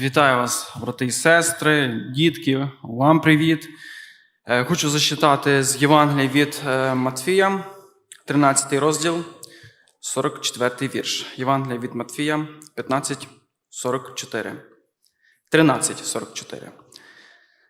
Вітаю вас, брати і сестри, дітки, вам привіт. Е, Хочу зачитати з Євангелія від е, Матфія, 13 розділ, 44 вірш. Євангелія від Матфія, 15, 44. 13, 44.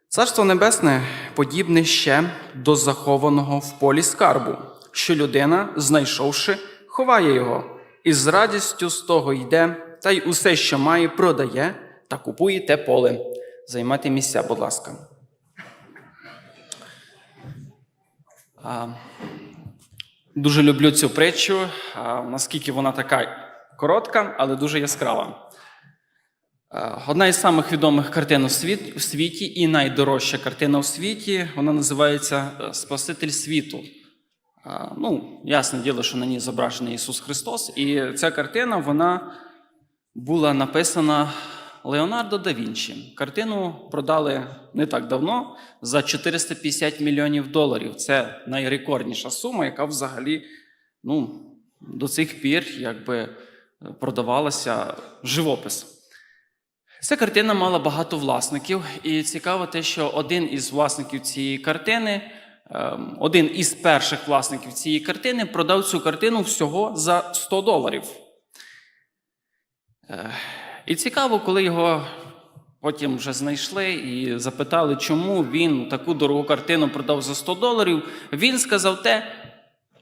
Царство Небесне подібне ще до захованого в полі скарбу, що людина, знайшовши, ховає його, і з радістю з того йде, та й усе, що має, продає та купує те поле. Займайте місця, будь ласка. А, Дуже люблю цю притчу, а, наскільки вона така коротка, але дуже яскрава. Е, Одна із самих відомих картин у світ- у світі і найдорожча картина у світі, вона називається е, Спаситель світу. Е, Ну, ясне діло, що на ній зображений Ісус Христос. І ця картина вона була написана Леонардо да Вінчі. Картину продали не так давно за 450 мільйонів доларів. Це найрекордніша сума, яка взагалі ну, до цих пір якби, продавалася живопис. Ця картина мала багато власників, і цікаво те, що один із власників цієї картини, ем, один із перших власників цієї картини продав цю картину всього за 100 доларів. І цікаво, коли його потім вже знайшли і запитали, чому він таку дорогу картину продав за 100 доларів, він сказав те.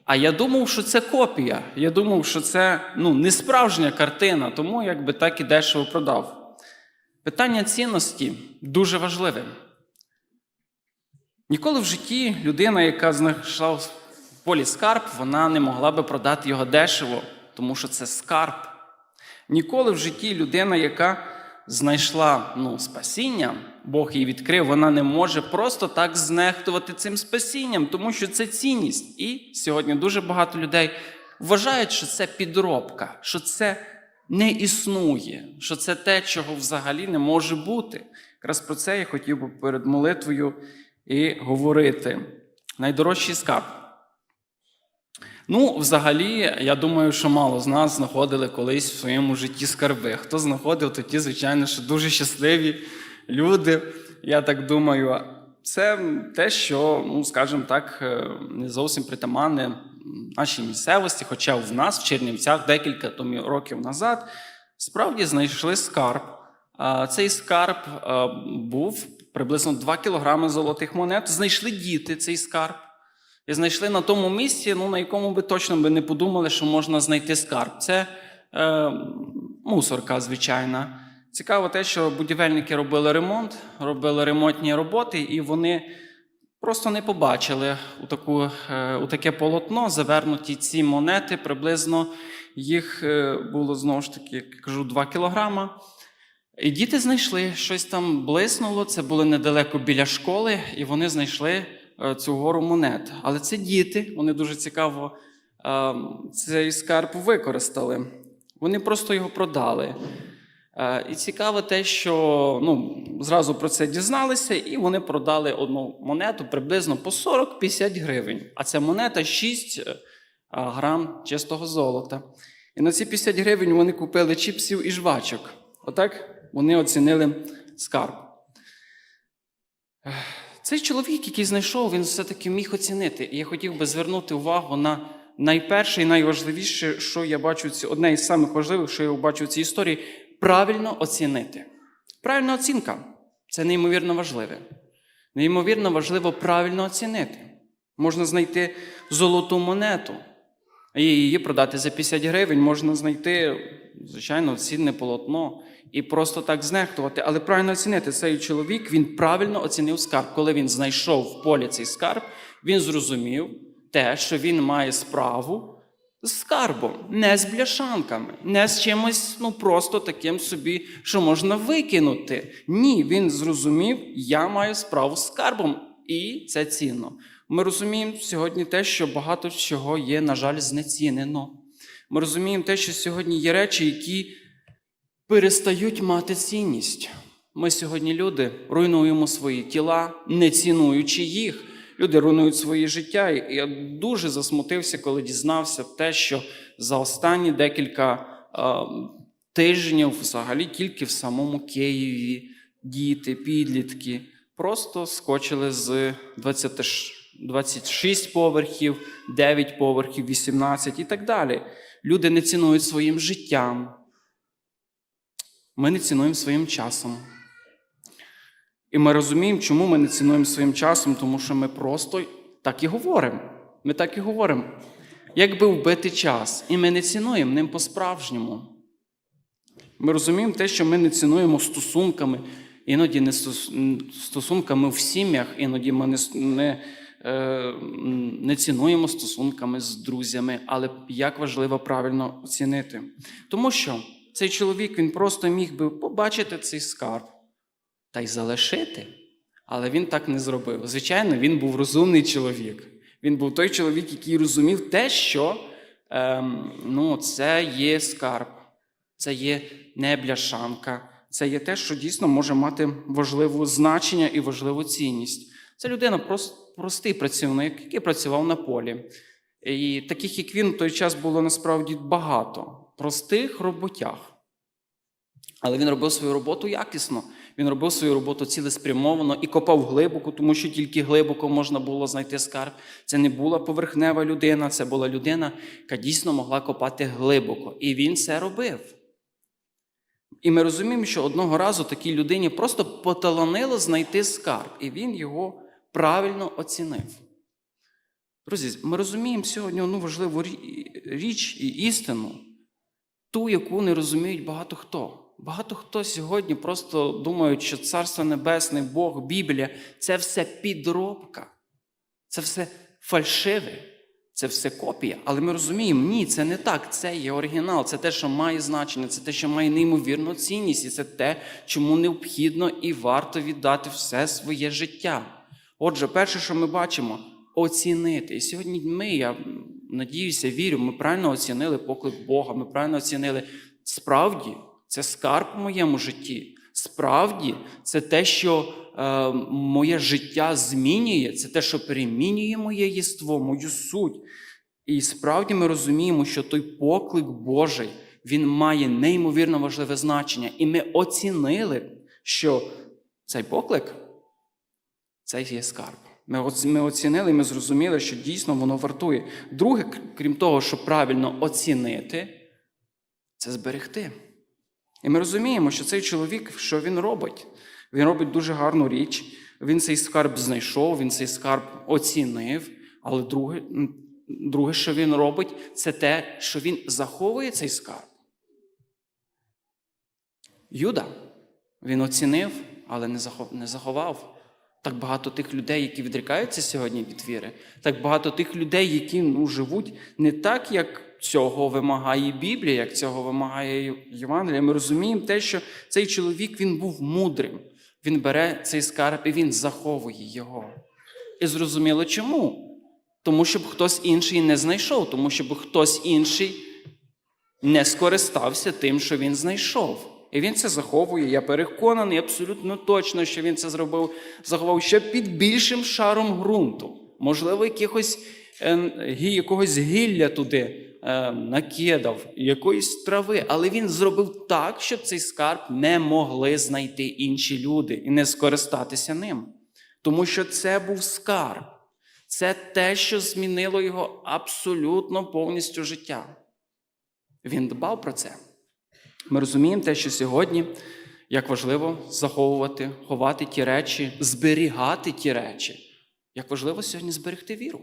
А я думав, що це копія. Я думав, що це ну, не справжня картина, тому якби так і дешево продав. Питання цінності дуже важливе. Ніколи в житті людина, яка знайшла в полі скарб, вона не могла би продати його дешево, тому що це скарб. Ніколи в житті людина, яка знайшла ну, спасіння, Бог їй відкрив, вона не може просто так знехтувати цим спасінням, тому що це цінність. І сьогодні дуже багато людей вважають, що це підробка, що це не існує, що це те, чого взагалі не може бути. Якраз про це я хотів би перед молитвою і говорити. Найдорожчий скарб. Ну, взагалі, я думаю, що мало з нас знаходили колись в своєму житті скарби. Хто знаходив, то ті, звичайно, що дуже щасливі люди. Я так думаю, це те, що, ну, скажімо так, е, не зовсім притаманне нашій місцевості, хоча в нас, в Чернівцях, декілька років назад, справді знайшли скарб. Цей скарб е, був приблизно 2 кілограми золотих монет. Знайшли діти цей скарб. І знайшли на тому місці, ну, на якому би точно би не подумали, що можна знайти скарб. Це е, мусорка, звичайна. Цікаво те, що будівельники робили ремонт, робили ремонтні роботи, і вони просто не побачили у, таку, е, у таке полотно завернуті ці монети. Приблизно їх е, було знову ж таки, як кажу, 2 кілограма. І діти знайшли щось там блиснуло. Це було недалеко біля школи, і вони знайшли цю гору монет. Але це діти, вони дуже цікаво е, цей скарб використали. Вони просто його продали. Е, І цікаво те, що ну, зразу про це дізналися, і вони продали одну монету приблизно по 40-50 гривень. А ця монета 6 е, грам чистого золота. І на ці 50 гривень вони купили чіпсів і жвачок. Отак вони оцінили скарб. Цей чоловік, який знайшов, він все-таки міг оцінити. І я хотів би звернути увагу на найперше і найважливіше, що я бачу, одне із самих важливих, що я бачу в цій історії, правильно оцінити. Правильна оцінка це неймовірно важливе. Неймовірно важливо правильно оцінити. Можна знайти золоту монету і її продати за 50 гривень, можна знайти, звичайно, цінне полотно і просто так знехтувати. Але правильно оцінити цей чоловік, він правильно оцінив скарб. Коли він знайшов в полі цей скарб, він зрозумів те, що він має справу з скарбом, не з бляшанками, не з чимось ну, просто таким собі, що можна викинути. Ні, він зрозумів, я маю справу з скарбом, і це цінно. Ми розуміємо сьогодні те, що багато чого є, на жаль, знецінено. Ми розуміємо те, що сьогодні є речі, які перестають мати цінність. Ми сьогодні, люди, руйнуємо свої тіла, не цінуючи їх. Люди руйнують своє життя. І я дуже засмутився, коли дізнався те, що за останні декілька е, тижнів, взагалі тільки в самому Києві діти, підлітки просто скочили з 20, 26 поверхів, 9 поверхів, 18 і так далі. Люди не цінують своїм життям. Ми не цінуємо своїм часом. І ми розуміємо, чому ми не цінуємо своїм часом, тому що ми просто так і говоримо. Ми так і говоримо. Якби вбити час, і ми не цінуємо ним по-справжньому. Ми розуміємо те, що ми не цінуємо стосунками, іноді не стосунками в сім'ях, іноді ми не, не, е, цінуємо стосунками з друзями, але як важливо правильно оцінити. Тому що цей чоловік він просто міг би побачити цей скарб та й залишити. Але він так не зробив. Звичайно, він був розумний чоловік. Він був той чоловік, який розумів те, що ем, ну, це є скарб, це є не бляшанка, це є те, що дійсно може мати важливе значення і важливу цінність. Це людина простий працівник, який працював на полі. І таких, як він, в той час було насправді багато простих роботяг. Але він робив свою роботу якісно. Він робив свою роботу цілеспрямовано і копав глибоко, тому що тільки глибоко можна було знайти скарб. Це не була поверхнева людина, це була людина, яка дійсно могла копати глибоко. І він це робив. І ми розуміємо, що одного разу такій людині просто поталанило знайти скарб, і він його правильно оцінив. Друзі, ми розуміємо сьогодні одну важливу річ і істину, ту, яку не розуміють багато хто. Багато хто сьогодні просто думають, що Царство Небесне, Бог, Біблія це все підробка, це все фальшиве, це все копія. Але ми розуміємо, ні, це не так. Це є оригінал, це те, що має значення, це те, що має неймовірну цінність, і це те, чому необхідно і варто віддати все своє життя. Отже, перше, що ми бачимо, оцінити. І сьогодні ми, я надіюся, вірю, ми правильно оцінили поклик Бога, ми правильно оцінили справді це скарб у моєму житті. Справді, це те, що е, моє життя змінює, це те, що перемінює моє єство, мою суть. І справді ми розуміємо, що той поклик Божий він має неймовірно важливе значення. І ми оцінили, що цей поклик це є скарб. Ми, оц- ми оцінили, ми зрозуміли, що дійсно воно вартує. Друге, крім того, щоб правильно оцінити, це зберегти. І ми розуміємо, що цей чоловік, що він робить? Він робить дуже гарну річ. Він цей скарб знайшов, він цей скарб оцінив. Але друге, друге, що він робить, це те, що він заховує цей скарб. Юда, він оцінив, але не заховав. Так багато тих людей, які відрікаються сьогодні від віри, так багато тих людей, які ну, живуть не так, як цього вимагає Біблія, як цього вимагає Євангелія. Ми розуміємо те, що цей чоловік він був мудрим. Він бере цей скарб і він заховує його. І зрозуміло чому? Тому щоб хтось інший не знайшов, тому щоб хтось інший не скористався тим, що він знайшов. І він це заховує. Я переконаний абсолютно точно, що він це зробив, заховав ще під більшим шаром ґрунту. Можливо, якихось, е, якогось гілля туди е, накидав, якоїсь трави. Але він зробив так, щоб цей скарб не могли знайти інші люди і не скористатися ним. Тому що це був скарб. Це те, що змінило його абсолютно повністю життя. Він дбав про це. Ми розуміємо те, що сьогодні як важливо заховувати, ховати ті речі, зберігати ті речі. Як важливо сьогодні зберегти віру,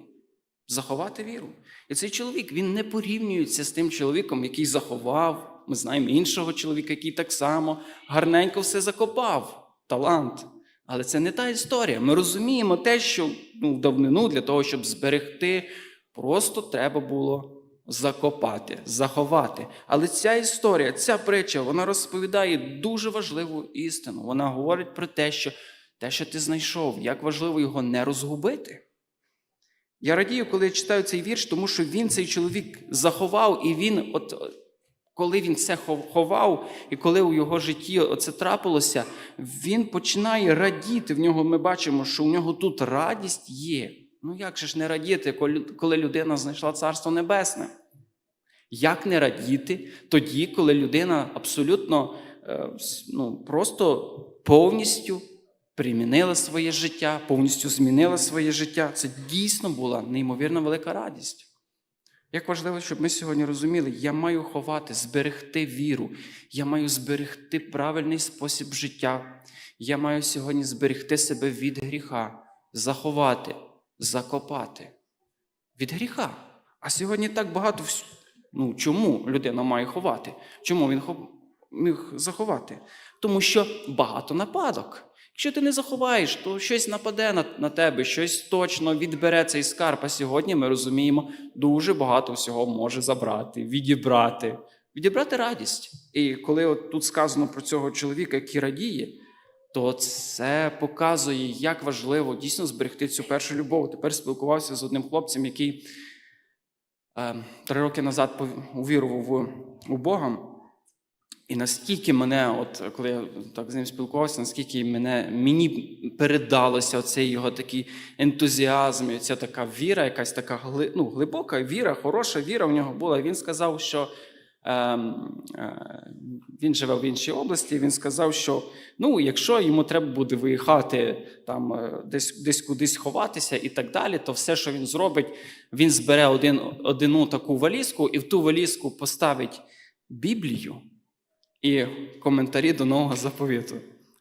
заховати віру. І цей чоловік він не порівнюється з тим чоловіком, який заховав. Ми знаємо іншого чоловіка, який так само гарненько все закопав. Талант. Але це не та історія. Ми розуміємо те, що ну, в давнину для того, щоб зберегти, просто треба було закопати, заховати. Але ця історія, ця притча, вона розповідає дуже важливу істину. Вона говорить про те, що те, що ти знайшов, як важливо його не розгубити. Я радію, коли я читаю цей вірш, тому що він, цей чоловік, заховав, і він, от коли він це ховав, і коли у його житті це трапилося, він починає радіти. В нього ми бачимо, що у нього тут радість є. Ну як же ж не радіти, коли- людина знайшла Царство Небесне? Як не радіти тоді, коли людина абсолютно е, ну, просто повністю примінила своє життя, повністю змінила своє життя. Це дійсно була неймовірно велика радість. Як важливо, щоб ми сьогодні розуміли, я маю ховати, зберегти віру, я маю зберегти правильний спосіб життя. Я маю сьогодні зберегти себе від гріха, заховати, закопати. Від гріха. А сьогодні так багато. Ну, чому людина має ховати? Чому він міг заховати? Тому що багато нападок. Якщо ти не заховаєш, то щось нападе на, на тебе, щось точно відбере цей скарб. А сьогодні ми розуміємо, дуже багато всього може забрати, відібрати, відібрати радість. І коли от тут сказано про цього чоловіка, який радіє, то це показує, як важливо дійсно зберегти цю першу любов. Тепер спілкувався з одним хлопцем, який е, три роки назад увірував у Бога. І наскільки мене, от коли я так з ним спілкувався, наскільки мене, мені передалося оцей його такий ентузіазм, і ця така віра, якась така ну, глибока віра, хороша віра в нього була. І він сказав, що він живе в іншій області. Він сказав, що ну, якщо йому треба буде виїхати там е, десь, десь кудись ховатися і так далі, то все, що він зробить, він збере один, одну таку валізку і в ту валізку поставить Біблію і коментарі до нового заповіту.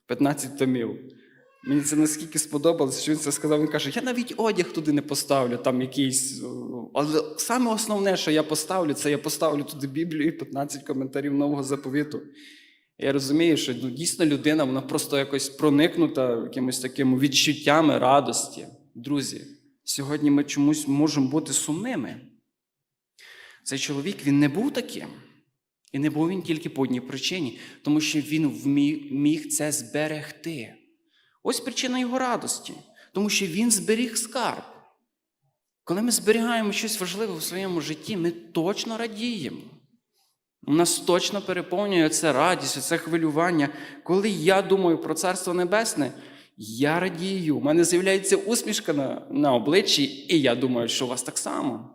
15 томів. Мені це наскільки сподобалося, що він це сказав. Він каже: я навіть одяг туди не поставлю, там якийсь. Але саме основне, що я поставлю, це я поставлю туди Біблію і 15 коментарів нового заповіту. Я розумію, що ну, дійсно людина вона просто якось проникнута якимось такими відчуттями радості. Друзі, сьогодні ми чомусь можемо бути сумними. Цей чоловік він не був таким. І не був він тільки по одній причині, тому що він міг це зберегти. Ось причина його радості, тому що він зберіг скарб. Коли ми зберігаємо щось важливе в своєму житті, ми точно радіємо. У нас точно переповнює це радість, це хвилювання. Коли я думаю про Царство Небесне, я радію. У мене з'являється усмішка на, на обличчі, і я думаю, що у вас так само.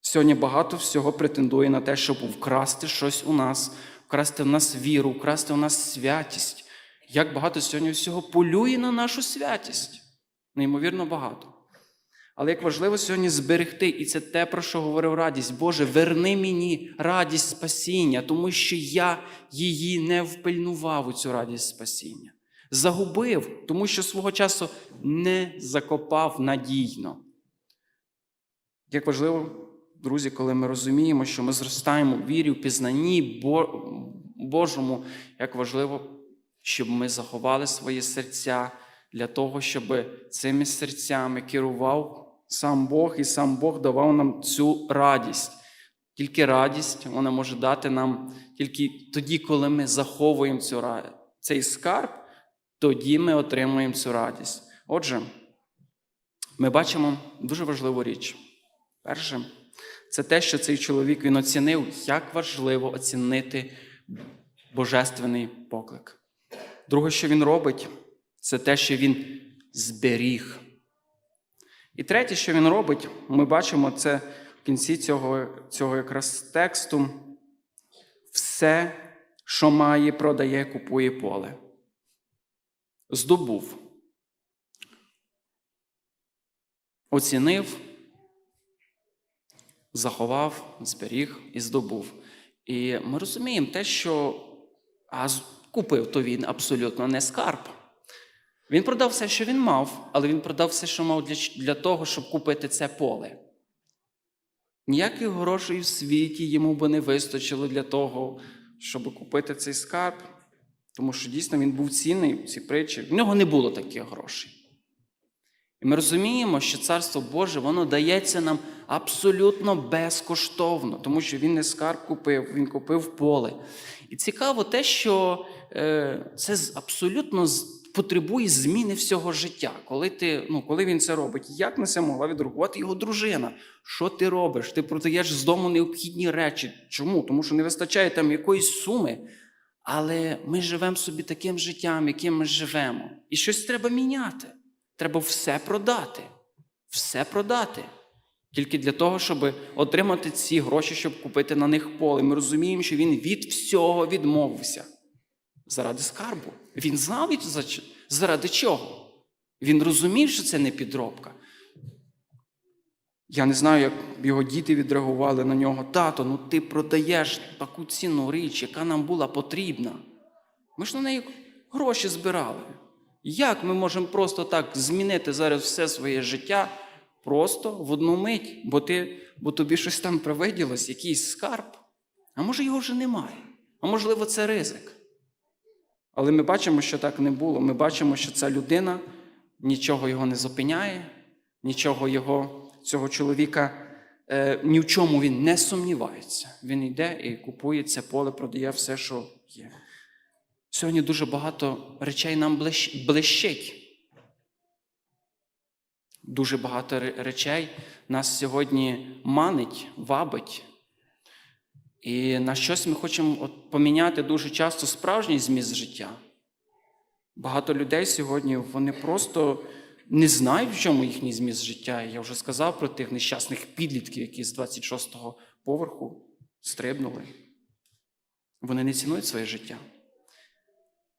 Сьогодні багато всього претендує на те, щоб вкрасти щось у нас, вкрасти в нас віру, вкрасти у нас святість. Як багато сьогодні всього полює на нашу святість. Неймовірно багато. Але як важливо сьогодні зберегти, і це те, про що говорив радість. Боже, верни мені радість спасіння, тому що я її не впильнував у цю радість спасіння. Загубив, тому що свого часу не закопав надійно. Як важливо, друзі, коли ми розуміємо, що ми зростаємо в вірі, в пізнанні Божому, як важливо, щоб ми заховали свої серця для того, щоб цими серцями керував сам Бог, і сам Бог давав нам цю радість. Тільки радість вона може дати нам тільки тоді, коли ми заховуємо цю цей скарб, тоді ми отримуємо цю радість. Отже, ми бачимо дуже важливу річ. Перше, це те, що цей чоловік він оцінив, як важливо оцінити божественний поклик. Друге, що він робить, це те, що він зберіг. І третє, що він робить, ми бачимо це в кінці цього, цього якраз тексту. Все, що має, продає, купує поле. Здобув. Оцінив, заховав, зберіг і здобув. І ми розуміємо те, що а купив то він абсолютно не скарб. Він продав все, що він мав, але він продав все, що мав для, для того, щоб купити це поле. Ніяких грошей в світі йому би не вистачило для того, щоб купити цей скарб, тому що дійсно він був цінний в цій притчі. В нього не було таких грошей. І ми розуміємо, що Царство Боже воно дається нам абсолютно безкоштовно, тому що він не скарб купив, він купив поле. І цікаво те, що е, це абсолютно потребує зміни всього життя. Коли, ти, ну, коли він це робить, як на це могла відреагувати його дружина? Що ти робиш? Ти продаєш з дому необхідні речі. Чому? Тому що не вистачає там якоїсь суми. Але ми живемо собі таким життям, яким ми живемо. І щось треба міняти. Треба все продати. Все продати. Тільки для того, щоб отримати ці гроші, щоб купити на них поле. Ми розуміємо, що він від всього відмовився заради скарбу. Він знав, заради чого. Він розумів, що це не підробка. Я не знаю, як його діти відреагували на нього. Тато, ну ти продаєш таку цінну річ, яка нам була потрібна. Ми ж на неї гроші збирали. Як ми можемо просто так змінити зараз все своє життя просто в одну мить, бо, ти, бо тобі щось там привиділось, якийсь скарб? А може його вже немає? А можливо, це ризик. Але ми бачимо, що так не було. Ми бачимо, що ця людина нічого його не зупиняє, нічого його, цього чоловіка, е, ні в чому він не сумнівається. Він йде і купує це поле, продає все, що є. Сьогодні дуже багато речей нам блищить. Дуже багато речей нас сьогодні манить, вабить. І на щось ми хочемо от поміняти дуже часто справжній зміст життя. Багато людей сьогодні вони просто не знають, в чому їхній зміст життя. Я вже сказав про тих нещасних підлітків, які з 26-го поверху стрибнули. Вони не цінують своє життя.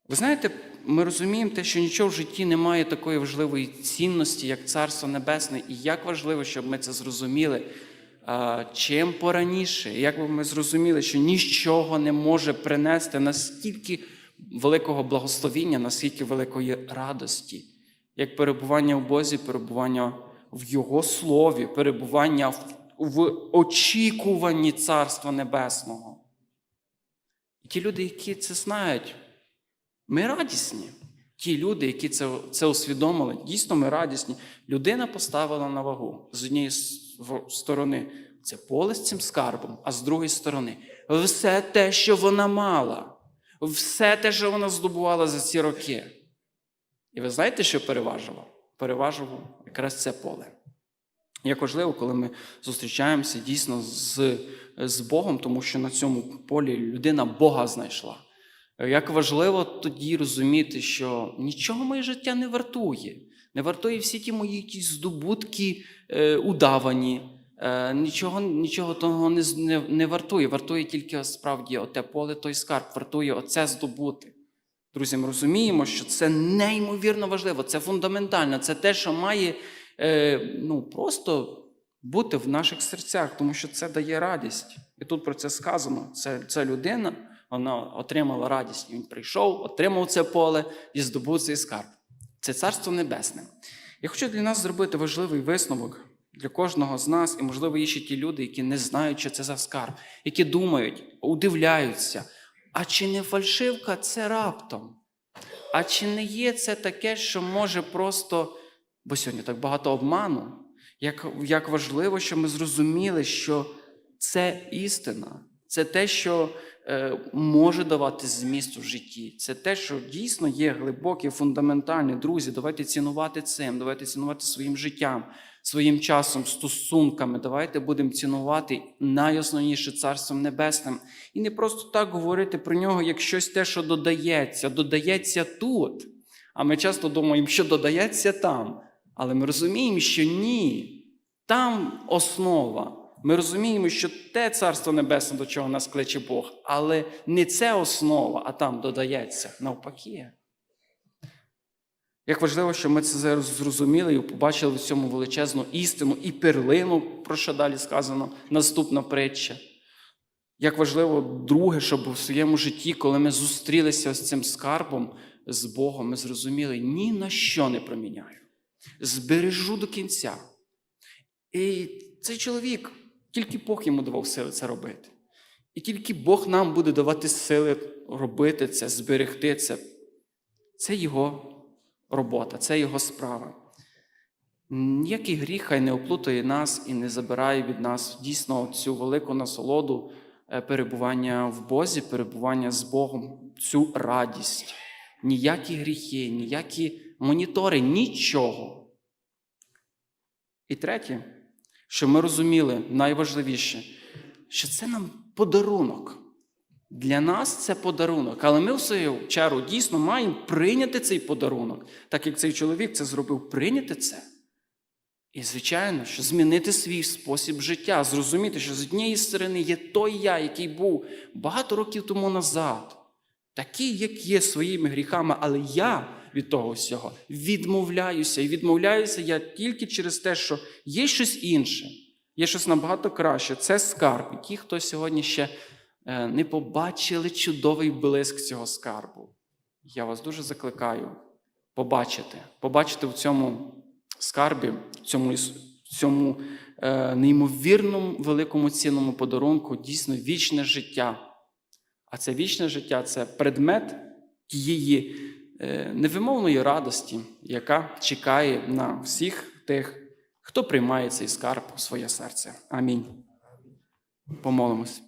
Ви знаєте, ми розуміємо те, що нічого в житті не має такої важливої цінності, як Царство Небесне, і як важливо, щоб ми це зрозуміли. Чим пораніше, як би ми зрозуміли, що нічого не може принести настільки великого благословіння, настільки великої радості, як перебування в Бозі, перебування в Його Слові, перебування в, в очікуванні Царства Небесного. І ті люди, які це знають, ми радісні. Ті люди, які це, це усвідомили, дійсно ми радісні. Людина поставила на вагу з однієї сторони це поле з цим скарбом, а з другої сторони все те, що вона мала, все те, що вона здобувала за ці роки. І ви знаєте, що переважило? Переважило якраз це поле. Як важливо, коли ми зустрічаємося дійсно з, з Богом, тому що на цьому полі людина Бога знайшла. Як важливо тоді розуміти, що нічого моє життя не вартує. Не вартує всі ті мої якісь здобутки е, удавані, е, нічого, нічого того не, не, не вартує. Вартує тільки справді оте поле, той скарб, вартує оце здобути. Друзі, ми розуміємо, що це неймовірно важливо, це фундаментально, це те, що має е, ну, просто бути в наших серцях, тому що це дає радість. І тут про це сказано. Це, це людина, вона отримала радість. Він прийшов, отримав це поле і здобув цей скарб. Це царство небесне. Я хочу для нас зробити важливий висновок для кожного з нас, і, можливо, є ще ті люди, які не знають, що це за скарб, які думають, удивляються. А чи не фальшивка це раптом? А чи не є це таке, що може просто, бо сьогодні так багато обману, як, як важливо, що ми зрозуміли, що це істина, це те, що може давати зміст у житті, це те, що дійсно є глибоке, фундаментальне. Друзі, давайте цінувати цим, давайте цінувати своїм життям, своїм часом, стосунками. Давайте будемо цінувати найосновніше Царством Небесним. І не просто так говорити про нього як щось те, що додається, додається тут. А ми часто думаємо, що додається там. Але ми розуміємо, що ні. Там основа. Ми розуміємо, що те Царство Небесне, до чого нас кличе Бог, але не це основа, а там додається навпаки. Як важливо, що ми це зараз зрозуміли і побачили в цьому величезну істину і перлину, про що далі сказано, наступна притча. Як важливо, друге, щоб в своєму житті, коли ми зустрілися з цим скарбом, з Богом, ми зрозуміли, ні на що не проміняю. Збережу до кінця. І цей чоловік, тільки Бог йому давав сили це робити. І тільки Бог нам буде давати сили робити це, зберегти це. Це його робота, це його справа. Ніякий гріх хай не оплутає нас і не забирає від нас дійсно цю велику насолоду е, перебування в Бозі, перебування з Богом, цю радість. Ніякі гріхи, ніякі монітори, нічого. І третє, що ми розуміли найважливіше, що це нам подарунок. Для нас це подарунок, але ми в свою чергу дійсно маємо прийняти цей подарунок, так як цей чоловік це зробив, прийняти це. І, звичайно, що змінити свій спосіб життя, зрозуміти, що з однієї сторони є той я, який був багато років тому назад, такий, як є своїми гріхами, але я від того всього відмовляюся. І відмовляюся я тільки через те, що є щось інше, є щось набагато краще. Це скарб. І ті, хто сьогодні ще е, не побачили чудовий блиск цього скарбу. Я вас дуже закликаю побачити, побачити в цьому скарбі, в цьому, цьому е, неймовірному великому цінному подарунку дійсно вічне життя. А це вічне життя це предмет тієї невимовної радості, яка чекає на всіх тих, хто приймає цей скарб у своє серце. Амінь. Помолимось.